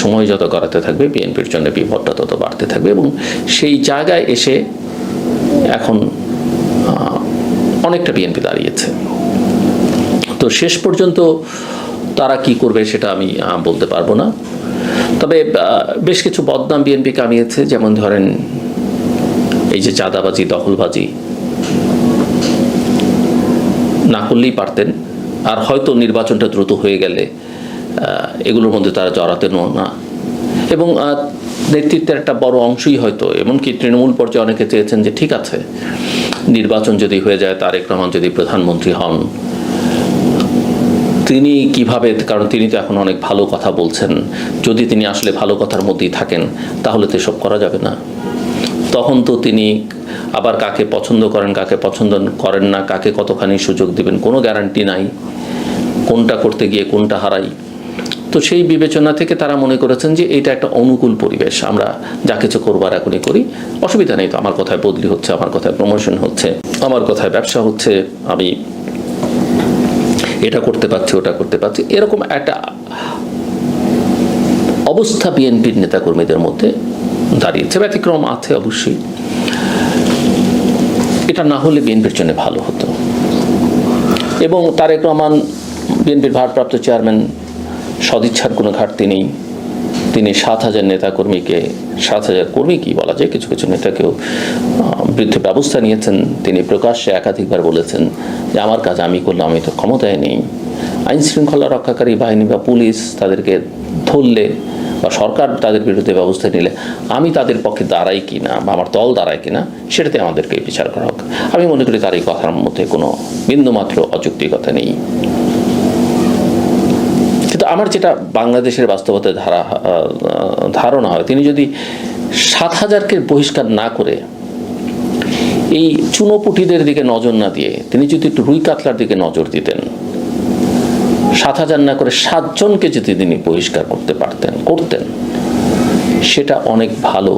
সময় যত গড়াতে থাকবে, বিএনপির জন্য বিপদটা তত বাড়তে থাকবে এবং সেই জায়গায় এসে এখন অনেকটা বিএনপি দাঁড়িয়েছে। তো শেষ পর্যন্ত তারা কি করবে সেটা আমি বলতে পারব না। তবে বেশ কিছু বদনাম বিএনপি কামিয়েছে, যেমন ধরেন এই যে চাঁদাবাজি, দখলবাজি। না করলেই পারতেন, আর হয়তো নির্বাচনটা দ্রুত হয়ে গেলে এগুলোর মধ্যে তারা জড়াতেন না এবং নেতৃত্বের একটা বড় অংশই হয়তো, এমনকি তৃণমূল পর্যায়ে অনেকে চেয়েছেন যে ঠিক আছে, নির্বাচন যদি হয়ে যায়, তারেক রহমান যদি প্রধানমন্ত্রী হন, তিনি কীভাবে, কারণ তিনি তো এখন অনেক ভালো কথা বলছেন, যদি তিনি আসলে ভালো কথার মধ্যেই থাকেন, তাহলে তো এসব করা যাবে না। তখন তো তিনি আবার কাকে পছন্দ করেন, কাকে পছন্দ করেন না, কাকে কতখানি সুযোগ দিবেন, কোনো গ্যারান্টি নাই, কোনটা করতে গিয়ে কোনটা হারাই। তো সেই বিবেচনা থেকে তারা মনে করেছেন যে এটা একটা অনুকূল পরিবেশ, আমরা যা কিছু করবার এখনই করি। অসুবিধা নেই তো, আমার কথায় বদলি হচ্ছে, আমার কথায় প্রমোশন হচ্ছে, আমার কথায় ব্যবসা হচ্ছে, আমি এটা করতে পারছি, ওটা করতে পারছি। এরকম একটা অবস্থা বিএনপির নেতাকর্মীদের মধ্যে দাঁড়িয়েছে। ব্যতিক্রম আছে অবশ্যই। এটা না হলে বিএনপির জন্য ভালো হতো। এবং তারেক রহমান, বিএনপির ভারপ্রাপ্ত চেয়ারম্যান সদিচ্ছার কোনো ঘাটতি নেই। তিনি সাত হাজার নেতাকর্মীকে সাত হাজার কর্মী কি বলা যায় কিছু কিছু নেতাকেও আহ, বিরুদ্ধে ব্যবস্থা নিয়েছেন। তিনি প্রকাশ্যে একাধিকবার বলেছেন যে আমার কাজ আমি করলে আমি তো ক্ষমতায় নেই। আইন শৃঙ্খলা রক্ষাকারী বাহিনী বা পুলিশ তাদেরকে ধরলে বা সরকার তাদের বিরুদ্ধে ব্যবস্থা নিলে আমি তাদের পক্ষে দাঁড়াই কি না বা আমার দল দাঁড়ায় কি না সেটাতে আমাদেরকে বিচার করা হোক। আমি মনে করি তার এই কথার মধ্যে কোনো বিন্দুমাত্র অযৌক্তিকতা নেই। আমার যেটা বাংলাদেশের বাস্তবতায় ধারা ধারণা হয়, তিনি যদি সাত হাজারকে বহিষ্কার না করে এই চুনোপুটিদের দিকে নজর না দিয়ে, তিনি যদি একটু রুই কাতলার দিকে নজর দিতেন, সাত হাজার না করে সাতজনকে যদি তিনি বহিষ্কার করতে পারতেন, করতেন, সেটা অনেক ভালো,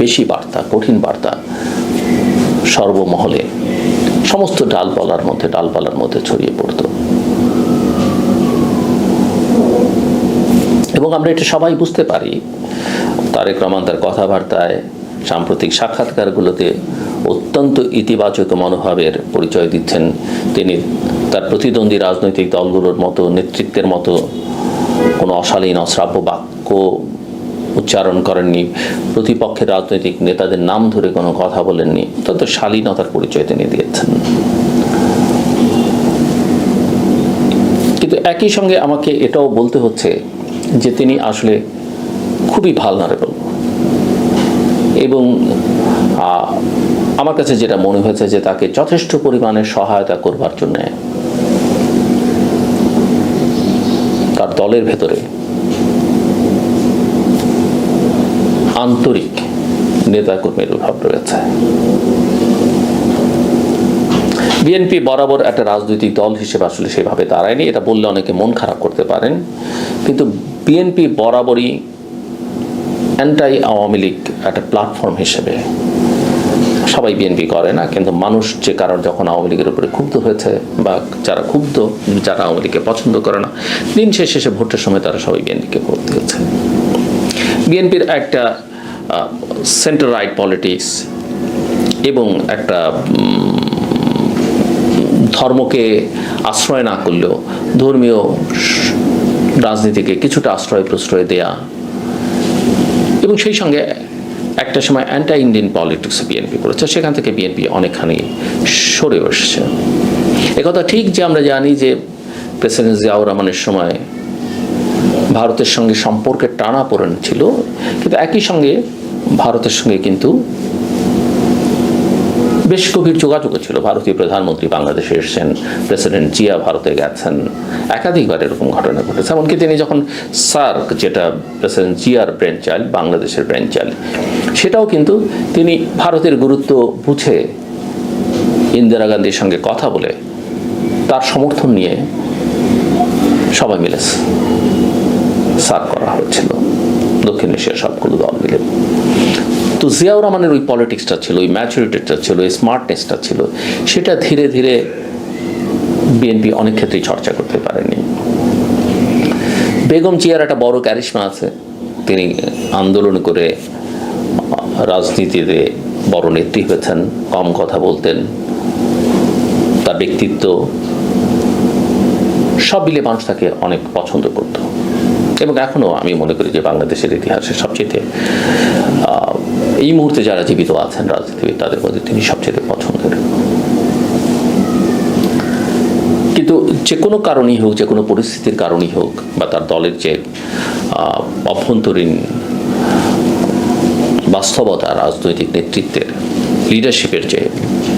বেশি বার্তা, কঠিন বার্তা। সর্বমহলে সমস্ত ডালপালার মধ্যে ডালপালার মধ্যে ছড়িয়ে পড়তো। এবং আমরা এটা সবাই বুঝতে পারি। তারেক রহমান তার কথাবার্তায় সাম্প্রতিক সাক্ষাৎকারগুলোতে অত্যন্ত ইতিবাচক মনোভাবের পরিচয় দিচ্ছেন। তিনি তার প্রতিদ্বন্দ্বী রাজনৈতিক দলগুলোর মতো, নেতৃত্বের মতো কোনো অশালীন, অশ্রাব্য বাক্য উচ্চারণ করেননি। প্রতিপক্ষের রাজনৈতিক নেতাদের নাম ধরে কোনো কথা বলেননি। অত্যন্ত শালীনতার পরিচয় তিনি দিয়েছেন। কিন্তু একই সঙ্গে আমাকে এটাও বলতে হচ্ছে যে তিনি আসলে খুবই ভালনারেবল এবং আমার কাছে যেটা মনে হয়েছে যে তাকে যথেষ্ট পরিমাণে সহায়তা করবার জন্য তার দলের ভেতরে আন্তরিক নেতাকর্মীর অভাব রয়েছে। বিএনপি বরাবর একটা রাজনৈতিক দল হিসেবে আসলে সেভাবে দাঁড়ায়নি। এটা বললে অনেকে মন খারাপ করতে পারেন। কিন্তু বিএনপি বরাবরই অ্যান্টাই আওয়ামী লীগ একটা প্ল্যাটফর্ম হিসেবে সবাই বিএনপি করে না, কিন্তু মানুষ যে কারণ যখন আওয়ামী লীগের উপরে ক্ষুব্ধ হয়েছে বা যারা ক্ষুব্ধ, যারা আওয়ামী লীগকে পছন্দ করে না, দিন শেষে শেষে ভোটের সময় তারা সবাই বিএনপিকে ভোট দিয়েছে। বিএনপির একটা সেন্টার রাইট পলিটিক্স এবং একটা ধর্মকে আশ্রয় না করলেও ধর্মীয় রাজনীতিকে কিছুটা আশ্রয় প্রশ্রয় দেয়া। এবং সেই সঙ্গে একটা সময় অ্যান্টা ইন্ডিয়ান পলিটিক্স বিএনপি করেছে, সেখান থেকে বিএনপি অনেকখানি সরে এসেছে। একথা ঠিক যে আমরা জানি যে প্রেসিডেন্ট জিয়াউর রহমানের সময় ভারতের সঙ্গে সম্পর্কের টানা পড়েন ছিল, কিন্তু একই সঙ্গে ভারতের সঙ্গে কিন্তু বেশ গভীর যোগাযোগ ছিল। ভারতীয় প্রধানমন্ত্রী বাংলাদেশে এসেছেন, প্রেসিডেন্ট জিয়া ভারতে গেছেন। একাধিকবার এরকম ঘটনা ঘটেছে। এমনকি তিনি যখন সার্ক, যেটা প্রেসিডেন্ট জিয়ার ব্রেন চাইল্ড, বাংলাদেশের ব্রেন চাইল্ড, সেটাও কিন্তু তিনি ভারতের গুরুত্ব বুঝে ইন্দিরা গান্ধীর সঙ্গে কথা বলে তার সমর্থন নিয়ে সবাই মিলে সার্ক করা হয়েছিল। দক্ষিণ এশিয়ার সবগুলো দল মিলে। তো জিয়াউর রহমানের ওই পলিটিক্সটা ছিল, ওই ম্যাচুরিটিটা ছিল, ওই স্মার্টনেসটা ছিল, সেটা ধীরে ধীরে বিএনপি অনেক ক্ষেত্রেই চর্চা করতে পারেনি। বেগম জিয়ার একটা বড় ক্যারিশমা আছে। তিনি আন্দোলন করে রাজনীতিতে বড় নেত্রী হয়েছেন, কম কথা বলতেন। তার ব্যক্তিত্ব সব মিলে মানুষ তাকে অনেক পছন্দ করত। এবং এখনও আমি মনে করি যে বাংলাদেশের ইতিহাসে সবচেয়ে এই মুহূর্তে যারা জীবিত আছেন রাজনীতিবিদ, তাদের মধ্যে তিনি সবচেয়ে পছন্দের। কিন্তু যে কোনো কারণেই হোক, যে কোনো পরিস্থিতির কারণেই হোক, বা তার দলের যে অভ্যন্তরীণ বাস্তবতা, রাজনৈতিক নেতৃত্বের লিডারশিপের যে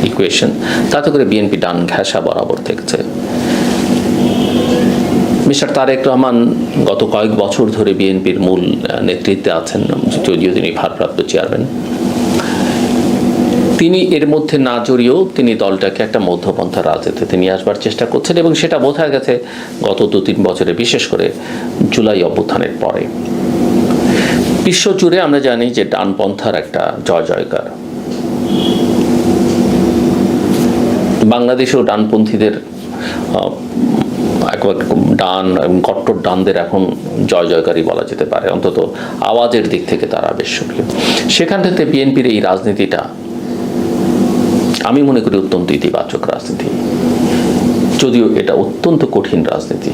ইকুয়েশন তাতে করে বিএনপি ডান ঘেঁষা বরাবর থেকেছে মিস্টার তারেক রহমান গত কয়েক বছর ধরে বিএনপির মূল নেতৃত্বে আছেন, যদিও তিনি ভারপ্রাপ্ত চেয়ারম্যান। তিনি এর মধ্যে না জড়িয়েও তিনি দলটাকে একটা মধ্যপন্থা রাজনীতিতে নিয়ে আসবার চেষ্টা করছেন এবং সেটা বোঝা গেছে গত দু তিন বছরে, বিশেষ করে জুলাই অভ্যুত্থানের পরে। বিশ্বজুড়ে আমরা জানি যে ডানপন্থার একটা জয় জয়কার। বাংলাদেশেও ডানপন্থীদের ডান এবং কট্টর ডানদের এখন জয় জয়কারী বলা যেতে পারে, অন্তত আওয়াজের দিক থেকে তারা বেশ সক্রিয়। সেখান থেকে বিএনপির এই রাজনীতিটা আমি মনে করি অত্যন্ত ইতিবাচক রাজনীতি। যদিও এটা অত্যন্ত কঠিন রাজনীতি।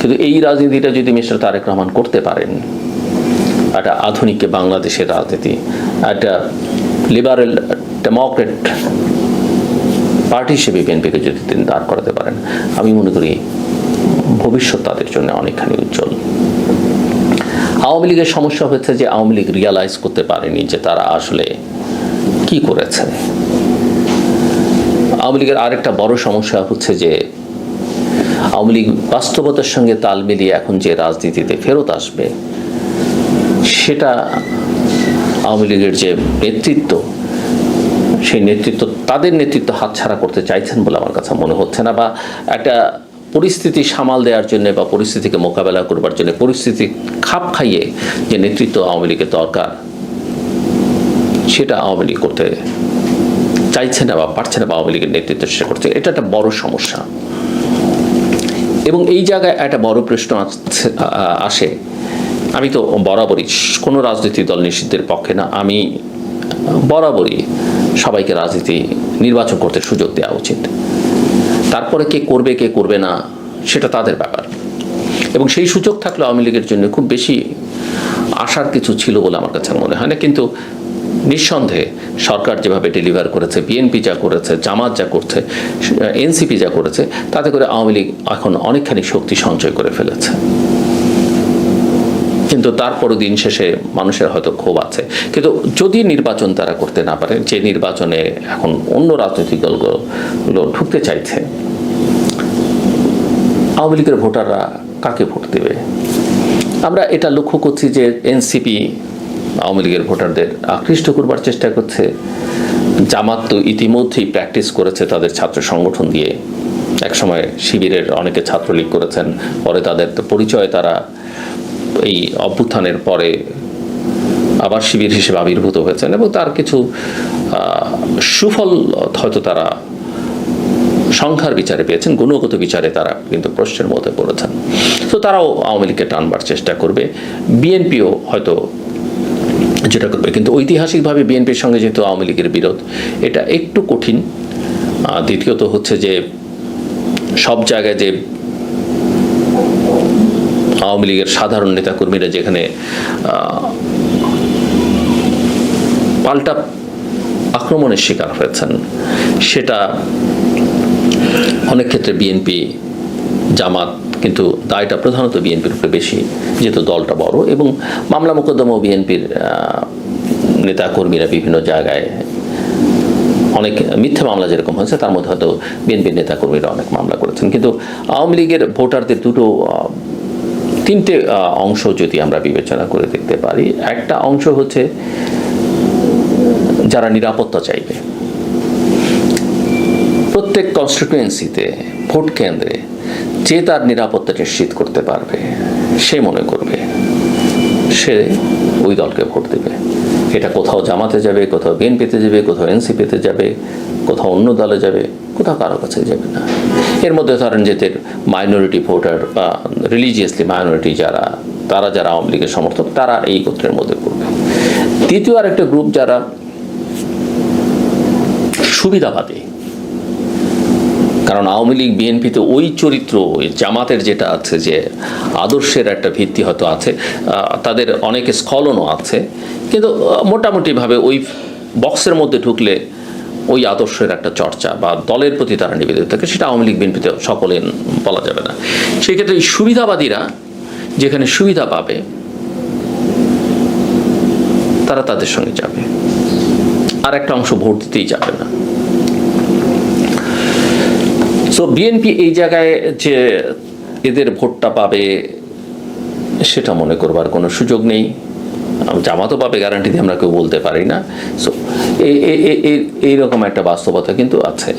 কিন্তু এই রাজনীতিটা যদি মিস্টার তারেক রহমান করতে পারেন, একটা আধুনিক বাংলাদেশের রাজনীতি, একটা লিবারেল ডেমোক্রেট পার্টি হিসেবে বিএনপিকে যদি তিনি দাঁড় করাতে পারেন, আমি মনে করি ভবিষ্যৎ তাদের জন্য অনেকখানি উজ্জ্বল। আওয়ামী লীগের সমস্যা হয়েছে যে আওয়ামী লীগ রিয়ালাইজ করতে পারেনি যে তারা আসলে কি করেছে। আওয়ামী লীগের আরেকটা বড় সমস্যা হচ্ছে যে আওয়ামী লীগ বাস্তবতার সঙ্গে তাল মিলিয়ে এখন যে রাজনীতিতে ফেরত আসবে, সেটা আওয়ামী লীগের যে নেতৃত্ব, সেই নেতৃত্ব তাদের নেতৃত্ব হাতছাড়া করতে চাইছেন বলে আমার কাছে মনে হচ্ছে না, বা একটা পরিস্থিতি সামাল দেওয়ার জন্য বা পরিস্থিতিকে মোকাবেলা করবার জন্য পরিস্থিতি খাপ খাইয়ে যে নেতৃত্ব আওয়ামী লীগের দরকার, সেটা আওয়ামী লীগ করতে চাইছে না বা পারছে না বা আওয়ামী লীগের নেতৃত্ব সে করছে এটা একটা বড় সমস্যা। এবং এই জায়গায় একটা বড় প্রশ্ন আসে। আমি তো বরাবরই, কোনো রাজনৈতিক দল নিষিদ্ধের পক্ষে না, আমি বরাবরই সবাইকে রাজনীতি নির্বাচন করতে সুযোগ দেওয়া উচিত। তারপরে কে করবে কে করবে না, সেটা তাদের ব্যাপার। এবং সেই সুযোগ থাকলে আওয়ামী লীগের জন্য খুব বেশি আশার কিছু ছিল বলে আমার কাছে মনে হয় না। কিন্তু নিঃসন্দেহে সরকার যেভাবে ডেলিভার করেছে বিএনপি যা করেছে, জামাত যা করছে এনসিপি যা করেছে, তাতে করে আওয়ামী লীগ এখন অনেকখানি শক্তি সঞ্চয় করে ফেলেছে। কিন্তু তারপরও দিন শেষে মানুষের হয়তো ক্ষোভ আছে। কিন্তু যদি নির্বাচন তারা করতে না পারে, যে নির্বাচনে এখন অন্য রাজনৈতিক দলগুলো ঢুকতে চাইছে, আওয়ামী লীগের ভোটাররা কাকে ভোট দেবে? আমরা এটা লক্ষ্য করছি যে এনসিপি আওয়ামী লীগের ভোটারদের আকৃষ্ট করবার চেষ্টা করছে। জামাত তো ইতিমধ্যেই প্র্যাকটিস করেছে তাদের ছাত্র সংগঠন দিয়ে। একসময় শিবিরের অনেকে ছাত্রলীগ করেছেন, পরে তাদের পরিচয় তারা এই অভ্যুত্থানের পরে আবার শিবির হিসেবে আবির্ভূত হয়েছেন এবং তার কিছু সুফল হয়তো তারা সংখ্যার বিচারে পেয়েছেন, গুণগত বিচারে তারা কিন্তু প্রশ্নের মধ্যে পড়েছেন। তো তারাও আওয়ামী লীগকে টানবার চেষ্টা করবে। বিএনপিও হয়তো যেটা করবে। কিন্তু ঐতিহাসিকভাবে বিএনপির সঙ্গে যেহেতু আওয়ামী লীগের বিরোধ, এটা একটু কঠিন। দ্বিতীয়ত হচ্ছে যে সব জায়গায় যে আওয়ামী লীগের সাধারণ নেতাকর্মীরা যেখানে পাল্টা আক্রমণের শিকার হয়েছেন, সেটা অনেক ক্ষেত্রে বিএনপি জামাত কিন্তু দায়টা প্রধানত বিএনপির উপরে বেশি, যেহেতু দলটা বড় এবং মামলা মোকদ্দমা বিএনপির নেতাকর্মীরা বিভিন্ন জায়গায় অনেক মিথ্যা মামলা যেরকম হয়েছে, তার মধ্যে হয়তো বিএনপির নেতাকর্মীরা অনেক মামলা করেছেন। কিন্তু আওয়ামী লীগের ভোটারদের দুটো তিনটে অংশ যদি আমরা বিবেচনা করে দেখতে পারি, একটা অংশ হচ্ছে যারা নিরাপত্তা চাইবে। প্রত্যেক কনস্টিটুয়েন্সিতে ভোট কেন্দ্রে যে তার নিরাপত্তা নিশ্চিত করতে পারবে, সে মনে করবে, সে ওই দলকে ভোট দেবে। এটা কোথাও জামাতে যাবে, কোথাও বিএনপিতে যাবে, কোথাও এনসিপিতে যাবে, কোথাও অন্য দলে যাবে, কোথাও কারও কাছে যাবে না। এর মধ্যে ধরেন যে মাইনরিটি ভোটার বা রিলিজিয়াসলি মাইনরিটি যারা, তারা যারা আওয়ামী লীগের সমর্থক, তারা এই গোত্রের মধ্যে পড়বে। দ্বিতীয় আরেকটা গ্রুপ যারা সুবিধাবাদী, কারণ আওয়ামী লীগ, বিএনপিতে ওই চরিত্র জামাতের যেটা আছে, যে আদর্শের একটা ভিত্তি হয়তো আছে তাদের অনেক স্খলনও আছে, কিন্তু মোটামুটিভাবে ওই বক্সের মধ্যে ঢুকলে ওই আদর্শের একটা চর্চা বা দলের প্রতি তারা নিবেদিত থাকে, সেটা আওয়ামী লীগ, বিএনপিতে সকলে বলা যাবে না। সেক্ষেত্রে সুবিধাবাদীরা যেখানে সুবিধা পাবে, তারা তাদের সঙ্গে যাবে। আর একটা অংশ ভোট দিতেই যাবে না। সো বিএনপি এই জায়গায় যে এদের ভোটটা পাবে, সেটা মনে করবার কোনো সুযোগ নেই। জামাতও পাবে গ্যারান্টি দিয়ে আমরা কেউ বলতে পারি না। সো এইরকম একটা বাস্তবতা কিন্তু আছে।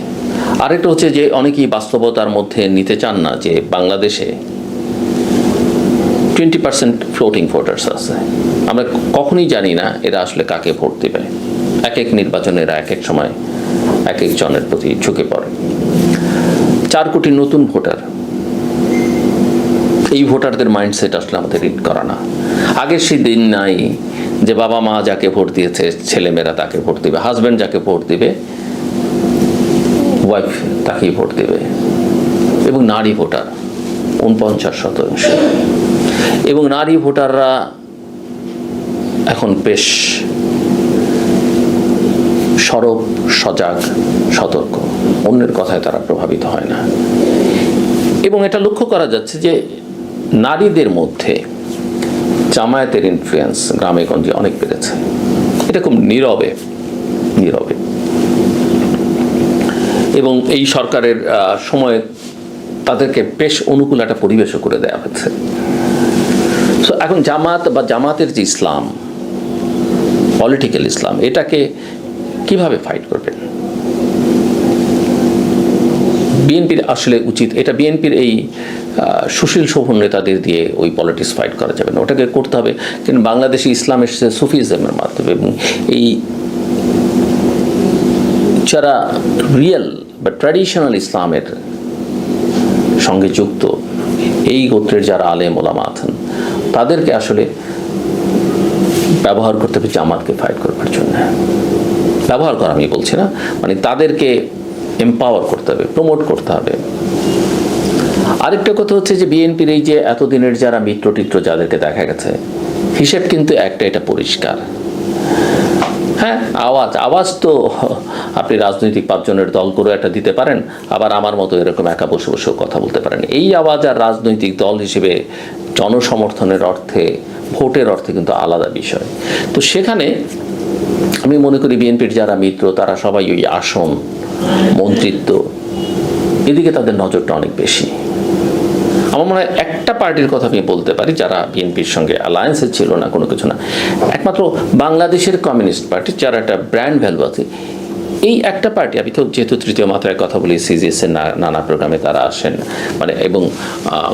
আরেকটা হচ্ছে যে অনেকেই বাস্তবতার মধ্যে নিতে চান না যে বাংলাদেশে টোয়েন্টি পার্সেন্ট ফ্লোটিং ভোটার্স আছে। আমরা কখনোই জানি না এরা আসলে কাকে ভোট দেবে। এক এক নির্বাচনে এরা এক এক সময় এক এক জনের প্রতি ঝুঁকে পড়ে। চার কোটি নতুন ভোটার এই ভোটারদের মাইন্ডসেট আসলে আমাদের রিড করা না। আগের সেই দিন নাই যে বাবা মা যাকে ভোট দিয়েছে, ছেলেমেয়েরা তাকে ভোট দিবে হাজব্যান্ড যাকে ভোট দিবে ওয়াইফ তাকেই ভোট দেবে। এবং নারী ভোটার, উনপঞ্চাশ শতাংশ। এবং নারী ভোটাররা এখন বেশ সরব, সজাগ, সতর্ক। অন্যের কথায় তারা প্রভাবিত হয় না। এবং এটা লক্ষ্য করা যাচ্ছে যে নারীদের মধ্যে জামায়াতের ইনফ্লুয়েন্স গ্রামে গঞ্জে অনেক বেড়েছে। এটা খুব নীরবে নীরবে। এবং এই সরকারের সময়ে তাদেরকে বেশ অনুকূল একটা পরিবেশও করে দেওয়া হয়েছে। তো এখন জামাত বা জামাতের যে ইসলাম পলিটিক্যাল ইসলাম, এটাকে কীভাবে ফাইট করবেন? বিএনপির আসলে উচিত, এটা বিএনপির এই সুশীল শোভন নেতাদের দিয়ে ওই পলিটিক্স ফাইট করা যাবে না। ওটাকে করতে হবে। কিন্তু বাংলাদেশি ইসলাম এসেছে সুফিজমের মাধ্যমে এবং এই যারা রিয়েল বা ট্র্যাডিশনাল ইসলামের সঙ্গে যুক্ত, এই গোত্রের যারা আলেম ওলামা আছেন, তাদেরকে আসলে ব্যবহার করতে হবে জামাতকে ফাইট করবার জন্য। ব্যবহার করা আমি বলছি না। মানে তাদেরকে এম্পাওয়ার করতে হবে প্রমোট করতে হবে। আরেকটা কথা হচ্ছে যে বিএনপির এই যে এতদিনের যারা মিত্র টিত্র যাদেরকে দেখা গেছে, হিসেব কিন্তু একটা এটা পরিষ্কার। হ্যাঁ আওয়াজ আওয়াজ তো আপনি রাজনৈতিক পাঁচজনের দল করে একটা দিতে পারেন, আবার আমার মতো এরকম একা বসে বসেও কথা বলতে পারেন। এই আওয়াজ আর রাজনৈতিক দল হিসেবে জনসমর্থনের অর্থে, ভোটের অর্থে কিন্তু আলাদা বিষয়। তো সেখানে আমি মনে করি বিএনপির যারা মিত্র, তারা সবাই ওই আসন, মন্ত্রিত্ব, এদিকে তাদের নজরটা অনেক বেশি। আমার মনে হয় একটা পার্টির কথা আমি বলতে পারি, যারা বিএনপির সঙ্গে অ্যালায়েন্সে ছিল না, কোনো কিছু না। একমাত্র বাংলাদেশের কমিউনিস্ট পার্টি, যারা একটা ব্র্যান্ড ভ্যালু আছে, এই একটা পার্টি, আমি তো যেহেতু তৃতীয় মাত্রায় কথা বলি সিজিএস এর না- নানা প্রোগ্রামে তারা আসেন মানে এবং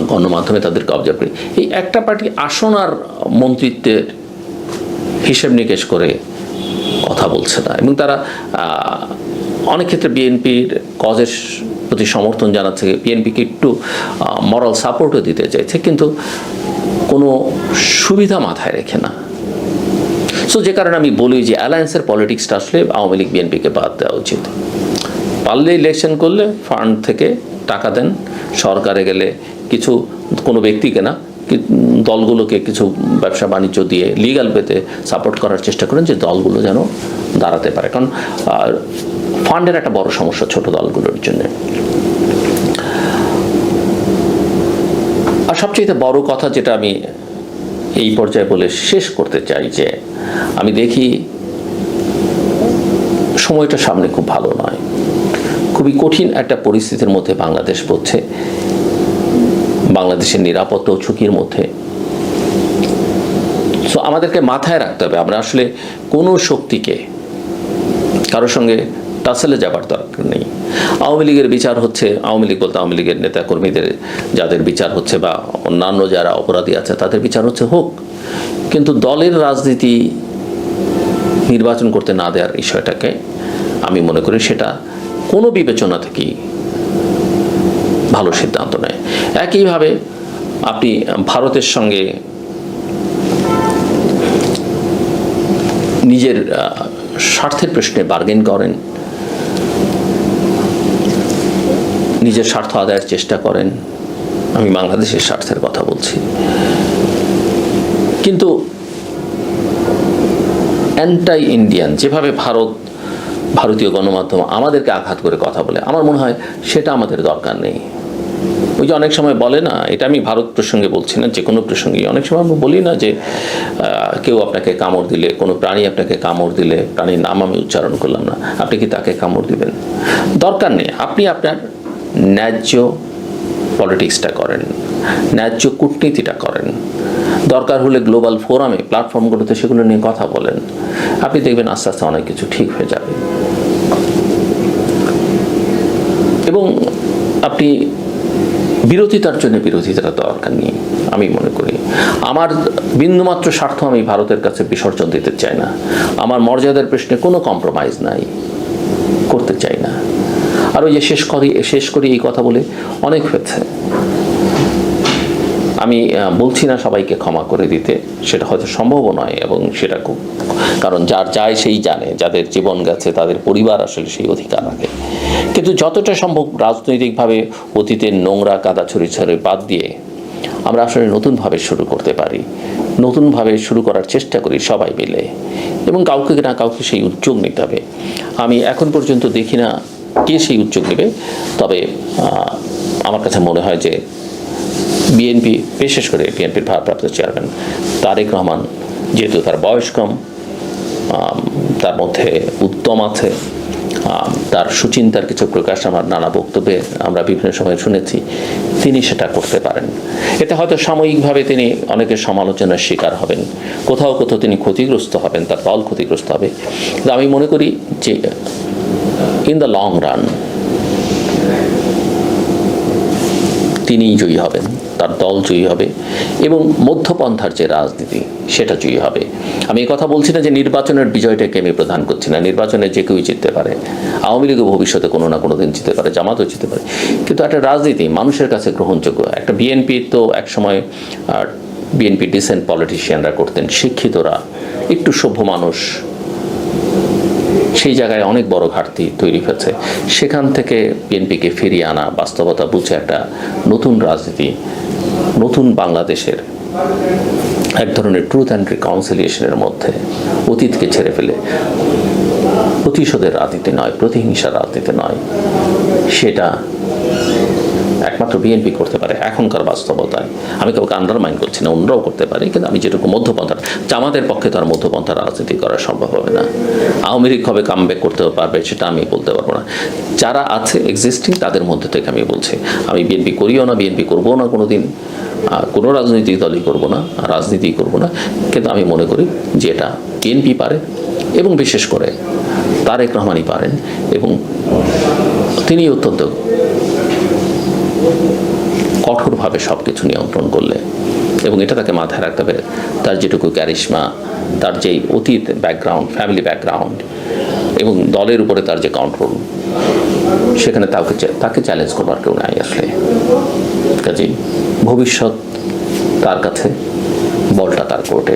গণমাধ্যমে তাদেরকে অবজার্ভ করি। এই একটা পার্টি আসন আর মন্ত্রিত্বের হিসেব নিকেশ করে কথা বলছে না। এবং তারা অনেক ক্ষেত্রে বিএনপির কজের প্রতি সমর্থন জানাচ্ছে বিএনপিকে একটু মরাল সাপোর্টও দিতে চাইছে, কিন্তু কোনো সুবিধা মাথায় রেখে না। সো যে কারণে আমি বলি যে অ্যালায়েন্সের পলিটিক্সটা আসলে আওয়ামী লীগ বিএনপিকে বাদ দেওয়া উচিত। পারলে ইলেকশন করলে ফান্ড থেকে টাকা দেন, সরকারে গেলে কিছু, কোনো ব্যক্তিকে না দলগুলোকে কিছু ব্যবসা বাণিজ্য দিয়ে লিগাল পেতে সাপোর্ট করার চেষ্টা করেন যে দলগুলো যেন দাঁড়াতে পারে। কারণ ফান্ডের একটা বড় সমস্যা ছোট দলগুলোর জন্য। সবচেয়ে বড় কথা যেটা আমি এই পর্যায়ে বলে শেষ করতে চাই যে আমি দেখি সময়টা সামনে খুব ভালো নয়। খুবই কঠিন একটা পরিস্থিতির মধ্যে বাংলাদেশ পড়ছে। বাংলাদেশের নিরাপত্তা ঝুঁকির মধ্যে। সো আমাদেরকে মাথায় রাখতে হবে, আমরা আসলে কোনো শক্তিকে কারোর সঙ্গে টাসেলে যাবার দরকার নেই। আওয়ামী লীগের বিচার হচ্ছে, আওয়ামী লীগ বলতে আওয়ামী লীগের নেতা কর্মীদের যাদের বিচার হচ্ছে বা অন্যান্য যারা অপরাধী আছে, তাদের বিচার হচ্ছে হোক। কিন্তু দলের রাজনীতি নির্বাচন করতে না দেওয়ার বিষয়টাকে আমি মনে করি সেটা কোনো বিবেচনা থেকেই ভালো সিদ্ধান্ত নেয়। একইভাবে আপনি ভারতের সঙ্গে নিজের স্বার্থের প্রশ্নে বার্গেন করেন নিজের স্বার্থ আদায়ের চেষ্টা করেন। আমি বাংলাদেশের স্বার্থের কথা বলছি। কিন্তু অ্যান্টাই ইন্ডিয়ান যেভাবে ভারত, ভারতীয় গণমাধ্যম আমাদেরকে আঘাত করে কথা বলে, আমার মনে হয় সেটা আমাদের দরকার নেই। ওই যে অনেক সময় বলে না, এটা আমি ভারত প্রসঙ্গে বলছি না, যে কোনো প্রসঙ্গে অনেক সময় আমি বলি না যে কেউ আপনাকে কামড় দিলে, কোনো প্রাণী আপনাকে কামড় দিলে, প্রাণীর নাম আমি উচ্চারণ করলাম না, আপনি কি তাকে কামড় দিবেন? দরকার নেই। আপনি আপনার ন্যায্য পলিটিক্সটা করেন, ন্যায্য কূটনীতিটা করেন। দরকার হলে গ্লোবাল ফোরামে প্ল্যাটফর্মগুলোতে সেগুলো নিয়ে কথা বলেন। আপনি দেখবেন আস্তে আস্তে অনেক কিছু ঠিক হয়ে যাবে। এবং আপনি বিরোধিতার জন্য বিরোধিতার দরকার নেই, আমি মনে করি। আমার বিন্দুমাত্র স্বার্থ আমি ভারতের কাছে বিসর্জন দিতে চাই না। আমার মর্যাদার প্রশ্নে কোনো কম্প্রোমাইজ নাই, করতে চাই না। আর ওই যে শেষ করি শেষ করি এই কথা বলে অনেক হয়েছে। আমি বলছি না সবাইকে ক্ষমা করে দিতে, সেটা হয়তো সম্ভবও নয় এবং সেটা খুব, কারণ যার যায় সেই জানে, যাদের জীবন গেছে, তাদের পরিবার আসলে সেই অধিকার রাখে। কিন্তু যতটা সম্ভব রাজনৈতিকভাবে অতীতের নোংরা, কাদা ছড়ি ছড়ে বাদ দিয়ে আমরা আসলে নতুনভাবে শুরু করতে পারি। নতুনভাবে শুরু করার চেষ্টা করি সবাই মিলে। এবং কাউকে না কাউকে সেই উদ্যোগ নিতে হবে। আমি এখন পর্যন্ত দেখি না কে সেই উদ্যোগ নেবে তবে আমার কাছে মনে হয় যে বিএনপি বিশেষ করে বিএনপির ভারপ্রাপ্ত চেয়ারম্যান তারেক রহমান, যেহেতু তার বয়স কম তার মধ্যে উত্তম আছে তার সুচিন্তার কিছু প্রকাশ আমার নানা বক্তব্যে আমরা বিভিন্ন সময় শুনেছি, তিনি সেটা করতে পারেন। এতে হয়তো সাময়িকভাবে তিনি অনেকের সমালোচনার শিকার হবেন। কোথাও কোথাও তিনি ক্ষতিগ্রস্ত হবেন, তার দল ক্ষতিগ্রস্ত হবে। আমি মনে করি যে ইন দ্য লং রান তিনিই জয়ী হবেন, তার দল জয়ী হবে এবং মধ্যপন্থার যে রাজনীতি, সেটা জয়ী হবে। আমি কথা বলছি না যে নির্বাচনের বিজয়টাকে আমি প্রধান করছি না, নির্বাচনে যে কেউই জিততে পারে, আওয়ামী লীগও ভবিষ্যতে কোনো না কোনো দিন জিততে পারে, জামাতও জিতে পারে। কিন্তু একটা রাজনীতি মানুষের কাছে গ্রহণযোগ্য, একটা বিএনপি তো একসময় বিএনপি ডিসেন্ট পলিটিশিয়ানরা করতেন, শিক্ষিতরা, একটু সভ্য মানুষ সেই জায়গায় অনেক বড় ঘাটতি তৈরি হয়েছে। সেখান থেকে বিএনপিকে ফিরিয়ে আনা বাস্তবতা বুঝে একটা নতুন রাজনীতি, নতুন বাংলাদেশের এক ধরনের ট্রুথ অ্যান্ড রিকাউন্সিলিয়েশনের মধ্যে অতীতকে ছেড়ে ফেলে। প্রতিশোধের রাজনীতি নয়, প্রতিহিংসার রাজনীতি নয়। সেটা একমাত্র বিএনপি করতে পারে, এখনকার বাস্তবতায়। আমি কাউকে আন্ডারমাইন করছি না, অন্যরাও করতে পারে, কিন্তু আমি যেটুকু মধ্যপন্থা জামাতের পক্ষে তার মধ্যপন্থা রাজনীতি করা সম্ভব হবে না। আওয়ামী লীগ হবে কামব্যাক করতে পারবে সেটা আমি বলতে পারব না। যারা আছে এক্সিস্টিং তাদের মধ্যে থেকে আমি বলছি, আমি বিএনপি করিও না বিএনপি করব না কোনো দিন কোনো রাজনৈতিক দলই করব না, রাজনীতি করব না, কিন্তু আমি মনে করি যে এটা বিএনপি পারে, এবং বিশেষ করে তারেক রহমানই পারেন, এবং তিনি অত্যন্ত কঠোরভাবে সব কিছু নিয়ন্ত্রণ করলে এবং এটা তাকে মাথায় রাখতে হবে, তার যেটুকু ক্যারিশমা তার যেই অতীত ব্যাকগ্রাউন্ড ফ্যামিলি ব্যাকগ্রাউন্ড এবং দলের উপরে তার যে কন্ট্রোল সেখানে তাকে তাকে চ্যালেঞ্জ করবার কেউ নাই আসলে। কাজেই ভবিষ্যৎ তার কাছে, বলটা তার কোর্টে